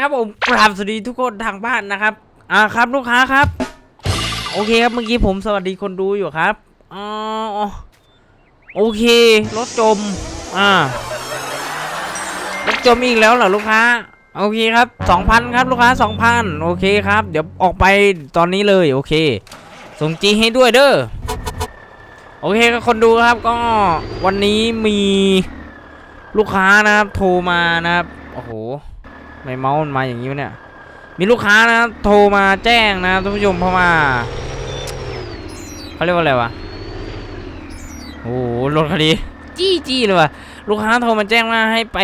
ครับผมกราบสวัสดีทุกคนทางบ้านนะครับอ่าครับลูกค้าครับ โอเคครับเมื่อกี้ผมสวัสดีคนดูอยู่ครับอ๋อโอเครถจม อ่ารถจมอีกแล้วเหรอลูกค้าโอเคครับ2,000ครับลูกค้า2,000โอเคครับ เดี๋ยวออกไปตอนนี้เลยโอเค ส่งจีให้ด้วยเด้อโอเคครับคนดูครับก็วันนี้มีลูกค้านะครับโทรมานะครับโอ้โห ไม่เมาส์มาอย่างนี้เนี่ย มีลูกค้านะโทรมาแจ้งนะท่านผู้ชมเพราะว่าเขาเรียกว่าอะไรวะโอ้โหรถคันนี้จี้จี้เลยวะลูกค้าโทรมาแจ้งว่าให้ไป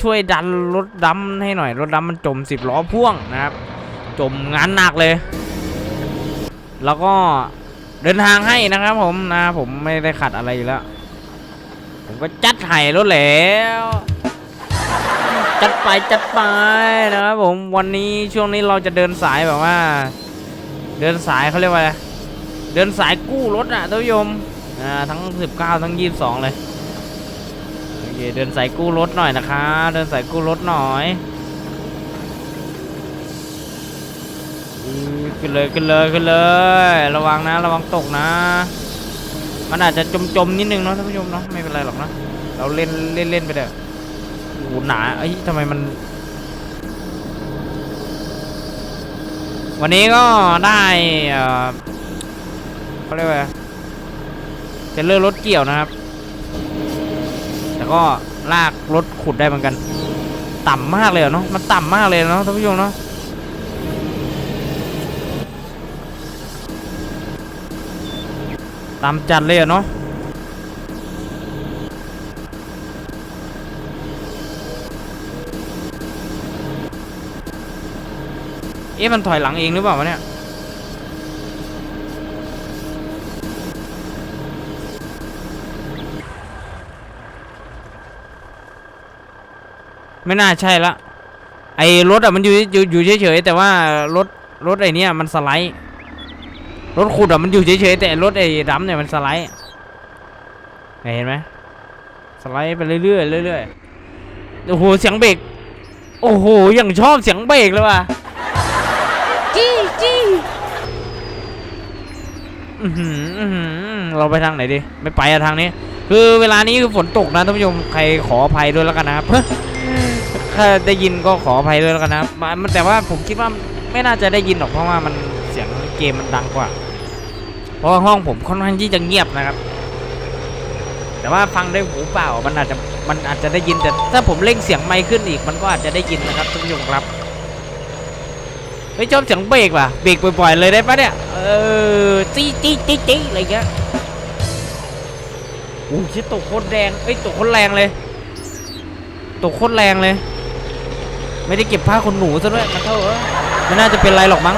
ช่วยดันรถดำให้หน่อย รถดำมันจมสิบล้อพ่วงนะครับ จมงานหนักเลย แล้วก็เดินทางให้นะครับผมนะ ผมไม่ได้ขัดอะไรอยู่แล้ว ผมก็จัดไห้รถแล้ว จัดไปจัดไปนะครับผมวันนี้ช่วงนี้เราจะเดินสายแบบว่า เดินสายเขาเรียกว่าอะไรเดินสายกู้รถอะท่านผู้ชมอ่าทั้ง 19 ทั้ง 22 เลยโอเคเดินสายกู้รถหน่อยนะคะเดินสายกู้รถหน่อยขึ้นเลยขึ้นเลยขึ้นเลย ระวังนะระวังตกนะ มันอาจจะจมๆนิดนึงเนาะท่านผู้ชมเนาะไม่เป็นไรหรอกนะเราเล่นเล่นเล่นไปเถอะโอ้โหหนาเอ้ยทำไมมัน วันนี้ก็ได้เขาเรียกว่าเทรลเลอร์รถเกี่ยวนะครับ แต่ก็ลากรถขุดได้เหมือนกัน ต่ำมากเลยเนาะมันต่ำมากเลยเนาะท่านผู้ชมเนาะต่ำจัดเลยเนาะ เอ๊ะมันถอยหลังเองหรือเปล่าวะเนี่ยไม่น่าใช่ละ ไอ้รถอะมันอยู่อยู่อยู่เฉยๆแต่ว่ารถรถไอ้นี้ยมันสไลด์ รถขุดอะมันอยู่เฉยๆแต่รถไอ้ดำเนี่ยมันสไลด์เห็นไหมสไลด์ไปเรื่อยๆเรื่อยๆโอ้โหเสียงเบรกโอ้โหอย่างชอบเสียงเบรกเลยว่ะ เราไปทางไหนดี ไม่ไปอะทางนี้ คือเวลานี้คือฝนตกนะท่านผู้ชมใครขออภัยด้วยแล้วกันนะครับถ้าได้ยินก็ขออภัยด้วยแล้วกันนะครับมันแต่ว่าผมคิดว่าไม่น่าจะได้ยินหรอกเพราะว่ามันเสียงเกมมันดังกว่า เพราะห้องผมค่อนข้างที่จะเงียบนะครับ แต่ว่าฟังด้วยหูเปล่ามันอาจจะมันอาจจะได้ยินแต่ถ้าผมเร่งเสียงไมค์ขึ้นอีก มันก็อาจจะได้ยินนะครับท่านผู้ชมครับไม่ชอบเสียงเบรกว่ะเบรกบ่อยๆเลยได้ปะเนี่ย ออจี้จี้จี้จี้อะไรเงี้ยโอ้ชิตตกโคตรแดงเอ้ยตกโคตรแรงเลยตกโคตรแรงเลย ไม่ได้เก็บผ้าขนหนูซะด้วยมันเท่าเออไม่น่าจะเป็นไรหรอกมั้ง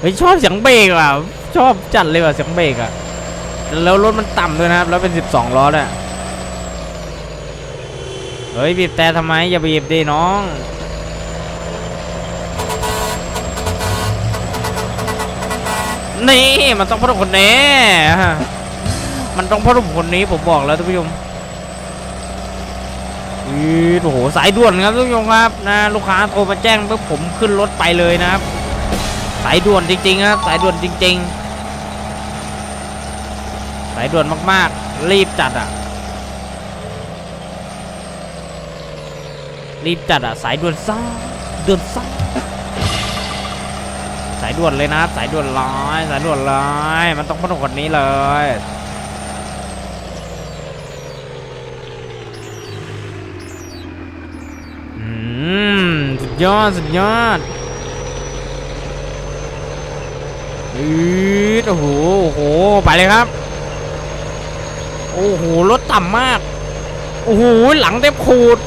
เฮ้ยชอบเสียงเบรกว่ะชอบจัดเลยว่ะเสียงเบรกอะแล้วรถมันต่ำด้วยนะครับแล้วเป็น 12ล้อด้วยเฮ้ยบีบแต่ทำไมอย่าบีบดิน้อง นี่มันต้องพ่อคนนี้มันต้องพ่อคนนี้ผมบอกแล้วท่านผู้ชมอือโอ้โหสายด่วนครับท่านผู้ชมครับนะลูกค้าโทรมาแจ้งเพื่อผมขึ้นรถไปเลยนะครับ สายด่วนจริงๆครับสายด่วนจริง ๆ สายด่วนมากๆ รีบจัดอะ รีบจัดอะสายด่วนซ่าด่วนซ่าายด่วนเลยนะ สายด่วนร้อยสายด่วนเลยมันต้องพนคนนี้เลยอืมสุดยอดสุดยอดอืดโอ้โหโอ้โหไปเลยครับ โอ้โหรถต่ำมาก โอ้โหหลังเต็มขูด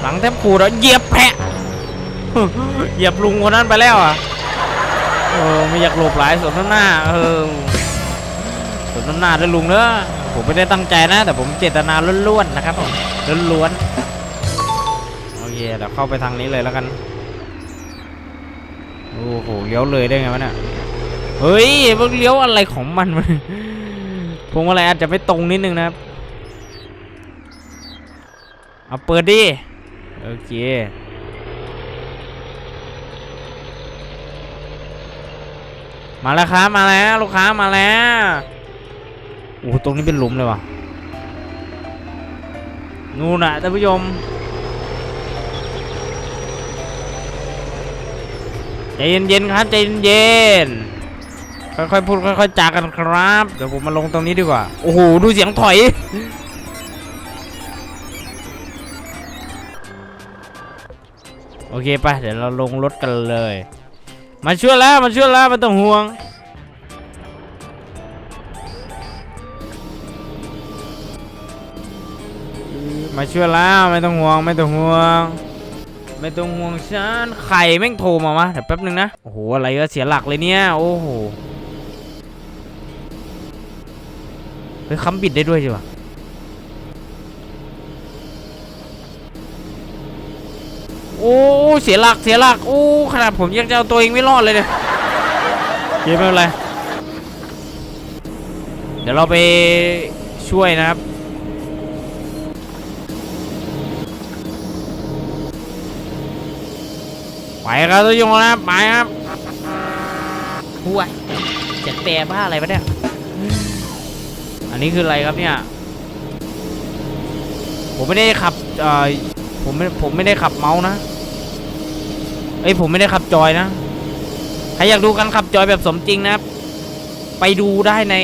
หลังแทบขูดแล้วเหยียบแพะ เหยียบลุงคนนั้นไปแล้วอะเออไม่อยากหลบหลายสนหน้าเออสนหน้าด้วยลุงเนอะผมไม่ได้ตั้งใจนะ แต่ผมเจตนาล้วนๆนะครับผมล้วนๆโอเคเดี๋ยวเข้าไปทางนี้เลยแล้วกันโอ้โหเลี้ยวเลยได้ไงวะเนี่ยเฮ้ยมันเลี้ยวอะไรของมันวะพวงมาลัยอาจจะไม่ตรงนิดนึงนะครับเอาเปิดดิโอเค มาแล้วครับมาแล้วลูกค้ามาแล้วโอ้โหตรงนี้เป็นหลุมเลยว่ะนู่นน่ะท่านผู้ชมใจเย็นๆครับใจเย็นๆค่อยๆพูดค่อยๆจากันครับ เดี๋ยวผมมาลงตรงนี้ดีกว่า โอ้โหดูเสียงถอยโอเคไปเดี๋ยวเราลงรถกันเลย มาช่วยแล้วมาช่วยแล้วไม่ต้องห่วง มาช่วยแล้วไม่ต้องห่วงไม่ต้องห่วง ไม่ต้องห่วงฉันไข่แม่งโทรมาวะเดี๋ยวแป๊บนึงนะโอ้โหอะไรก็เสียหลักเลยเนี่ยโอ้โหเฮ้ยค้ำบิดได้ด้วยใช่ปะ อ้เสียหลักเสียหลักโอ้ขนาดผมยังจะเอาตัวเองไม่รอดเลยเนี่ยเกมไม่เป็นไรเดี๋ยวเราไปช่วยนะครับ ไปครับทุกคนนะครับไปครับห่วยจะแปลบ้าอะไรปะเนี่ย อันนี้คืออะไรครับเนี่ย ผมไม่ได้ขับเอ่อผมไม่ผมไม่ได้ขับเมาส์นะเอ้ยผมไม่ได้ขับจอยนะ ใครอยากดูการขับจอยแบบสมจริงนะครับ ไปดูได้ใน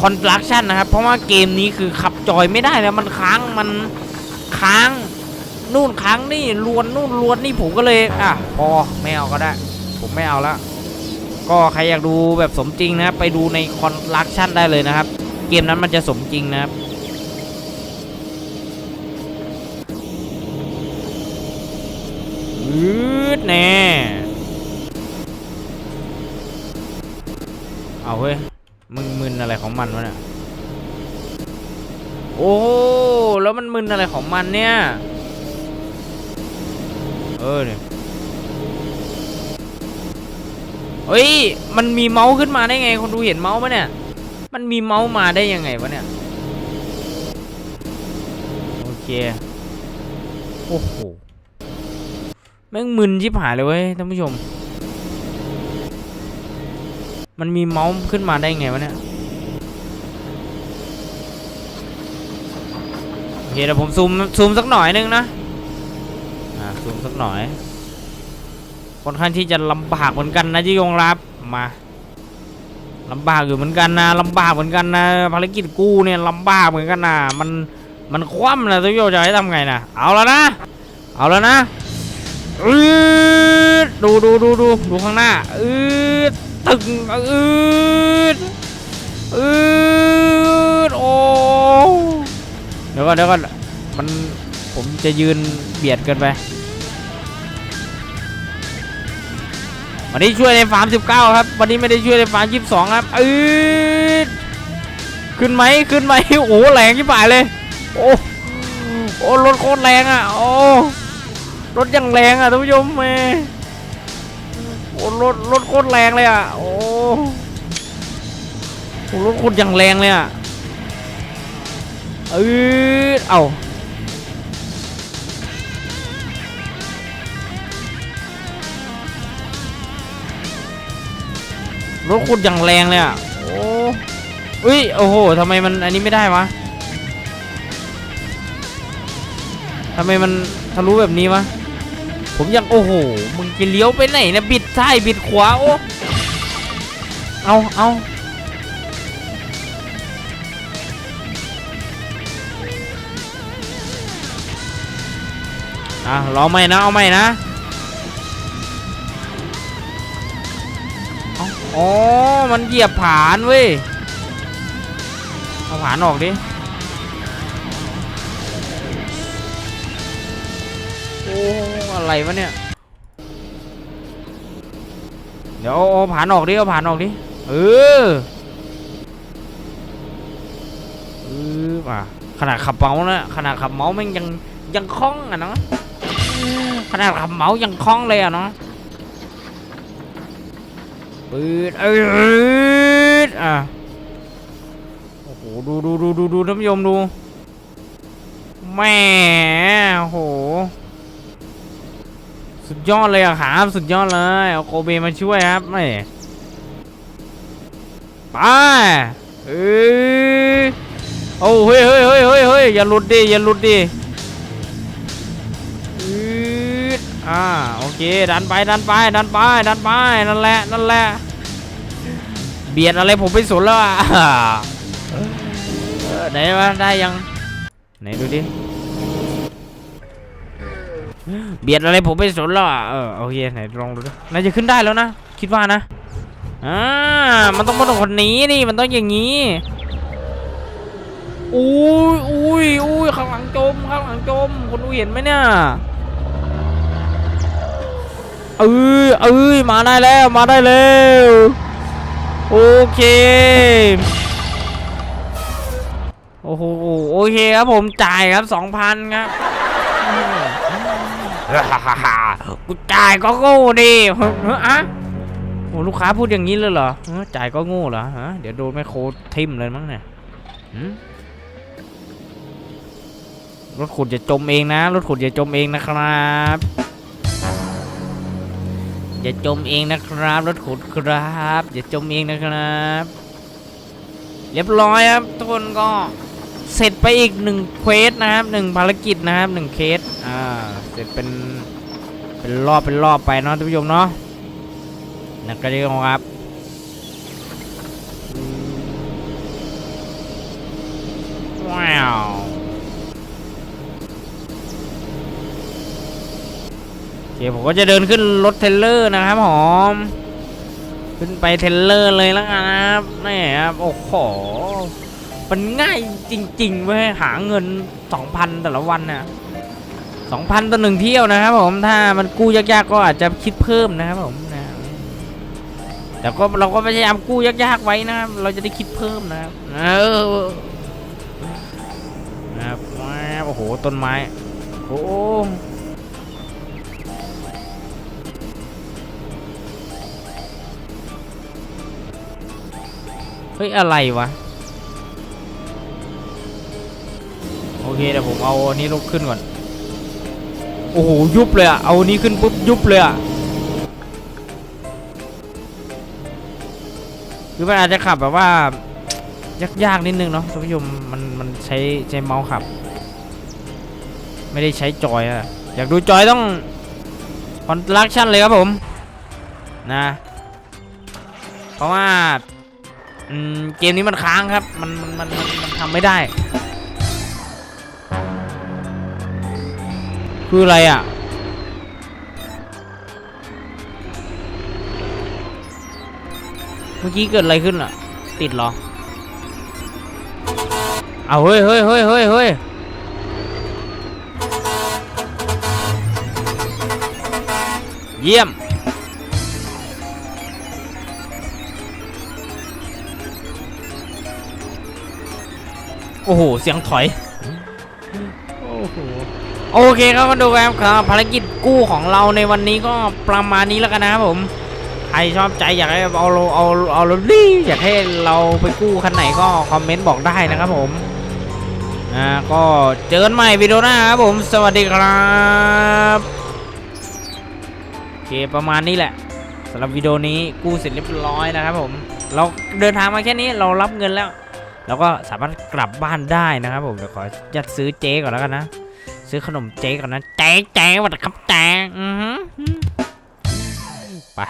คอน s t r u c t i o n นะครับ เพราะว่าเกมนี้คือขับจอยไม่ได้แล้วมันค้างมันค้างนู่นค้างนี่ลวนนู่นลวนนี่ผมก็เลยอะพอไม่เอาก็ได้ ผมไม่เอาละก็ใครอยากดูแบบสมจริงนะครับ ไปดูในคอนลักชันได้เลยนะครับ เกมนั้นมันจะสมจริงนะครับอื ดแน่เอาเฮ้ย มึงมึนอะไรของมันวะเนี่ย โอ้ แล้วมันมึนอะไรของมันเนี่ย เออเนี่ยเฮ้ย มันมีเมาส์ขึ้นมาได้ไง คนดูเห็นเมาส์ปะเนี่ย มันมีเมาส์มาได้ยังไงวะเนี่ย โอเค โอ้โห แม่งมึนชิบหายเลยเว้ยท่านผู้ชม มันมีเมาส์ขึ้นมาได้ไงวะเนี่ยโอเคเดี๋ยวผมซูมซูมสักหน่อยนึงนะอ่าซูมสักหน่อยค่อนข้างที่จะลำบากเหมือนกันนะที่ยงรับมาลำบากอยู่เหมือนกันนะลำบากเหมือนกันนะภารกิจกู้เนี่ยลำบากเหมือนกันนะมันมันคว่ำนะทุกโยจะให้ทำไงนะเอาแล้วนะ เอาแล้วนะ อืดดูดูดูดูดูข้างหน้าอืดตึงอืดอืดโอ้เดี๋ยวก่อนเดี๋ยวก่อนมันผมจะยืนเบียดเกินไปวันนี้ช่วยในฟาร์ม19ครับ วันนี้ไม่ได้ช่วยในฟาร์ม22ครับอืดขึ้นไหมขึ้นไหมโอ้แรงที่ป่ายเลย โอ้โอ้รถโคตรแรงอะโอ้ รถยังแรงอะท่านผู้ชมแม่โอ้รถรถโคตรแรงเลยอะ โอ้โหรถโคตรยังแรงเลยอะอืดเอ้ารถขุดอย่างแรงเลยอะ โอ้อุ้ย โอ้โหทำไมมันอันนี้ไม่ได้วะทำไมมันทะลุแบบนี้วะ ผมยังโอ้โห มึงจะเลี้ยวไปไหนนะบิดซ้ายบิดขวาโอ้เอาเอาอะรอไม่นะเอาไม่นะอ๋อ มันเหยียบผานเว้ย เอาผานออกดิ โอ้ อะไรวะเนี่ย เดี๋ยวเอาผานออกดิเอาผ่านออกดิ เออเออมาขนาดขับเมาส์นะขนาดขับเมาส์แม่งยังยังคล่องอะเนาะขนาดขับเมาส์ยังคล่องเลยอะเนาะปืดเอออะดูดูดูดูดูท่านผู้ชมดูแหม่โอ้โห สุดยอดเลยอะครับสุดยอดเลยเอาโกเบมาช่วยครับไม่ไปเออโอ้เฮ้ยเฮ้ยเฮ้ยเฮ้ยเฮ้ยอย่าหลุดดิอย่าหลุดดิอืดอ่าโอเคดันไปดันไปดันไปดันไปนั่นแหละนั่นแหละเบียดอะไรผมไม่สนแล้วอะไหนวะได้ยังไหนดูดิ เบียดอะไรผมไม่สนแล้วอะเออโอเคไหนลองดูน่าจะขึ้นได้แล้วนะ คิดว่านะอ่ามันต้องมาตรงคนนี้นี่มันต้องอย่างนี้อุ้ยอุ้ยอุ้ยข้างหลังจมข้างหลังจมคุณอุ้ยเห็นไหมเนี่ยเออเออมาได้แล้วมาได้แล้วโอเคโอ้โหโอเคครับผมจ่ายครับสองพันครับ กูจ่ายก็โง่ดิเฮ้ยอะโอ้ลูกค้าพูดอย่างนี้เลยเหรอจ่ายก็โง่เหรอฮะเดี๋ยวโดนแม่โคทิมเลยมั้งเนี่ยรถขุดจะจมเองนะ รถขุดจะจมเองนะครับอย่าจมเองนะครับ รถขุดครับอย่าจมเองนะครับ เรียบร้อยครับทุกคนก็เสร็จไปอีกหนึ่งเควสนะครับหนึ่งภารกิจนะครับหนึ่งเคส เป็นเป็นรอบเป็นรอบไปเนาะท่านผู้ชมเนาะนักกระดิ่งครับว้าวเดี๋ยวผมก็จะเดินขึ้นรถเทเลอร์นะครับหอมขึ้นไปเทเลอร์เลยแล้วนะครับนี่ครับโอ้โหมันง่ายจริงๆเว้ยหาเงิน 2,000 แต่ละวันนี่ะ 2,000ต่อหนึ่งเที่ยวนะครับผมถ้ามันกู้ยากๆก็อาจจะคิดเพิ่มนะครับผมนะแต่ก็เราก็พยายามกู้ยากๆไว้นะครับเราจะได้คิดเพิ่มนะครับเออนะครับโอ้โหต้นไม้โอ้เฮ้ยอะไรวะโอเคเดี๋ยวผมเอาอันนี้ลุกขึ้นก่อน โอ้โหยุบเลยอะเอานี้ขึ้นปุ๊บยุบเลยอะคือมันอาจจะขับแบบว่ายากๆนิดนึงเนาะท่านผู้ชมมันมันใช้ใช้เมาส์ขับ ไม่ได้ใช้จอยอะอยากดูจอยต้องคอนลักชั่นเลยครับผมนะเพราะว่าเกมนี้มันค้างครับ มันมันมันมันทำไม่ได้ คืออะไรอะ เมื่อกี้เกิดอะไรขึ้นอะ ติดหรอ เอาเฮ้ยเฮ้ยเฮ้ยเฮ้ยเฮ้ยเยี่ยม โอ้โห เสียงถอย โอเคครับมาดูกันครับภารกิจกู้ของเราในวันนี้ก็ประมาณนี้แล้วกันนะครับผมใครชอบใจอยากให้เอาเราเอาเอารถดีอยากให้เราไปกู้คันไหนก็คอมเมนต์บอกได้นะครับผมอ่าก็เจอกันใหม่วิดีโอหน้าครับผมสวัสดีครับโอเคประมาณนี้แหละสำหรับวิดีโอนี้กู้เสร็จเรียบร้อยนะครับผมเราเดินทางมาแค่นี้เรารับเงินแล้วเราก็สามารถกลับบ้านได้นะครับผมเดี๋ยวขอยัดซื้อเจ๊ก่อนแล้วกันนะ ซื้อขนมเจ๊ก่อนนะเจ๊เจ๊วัดครับเจ๊อือไป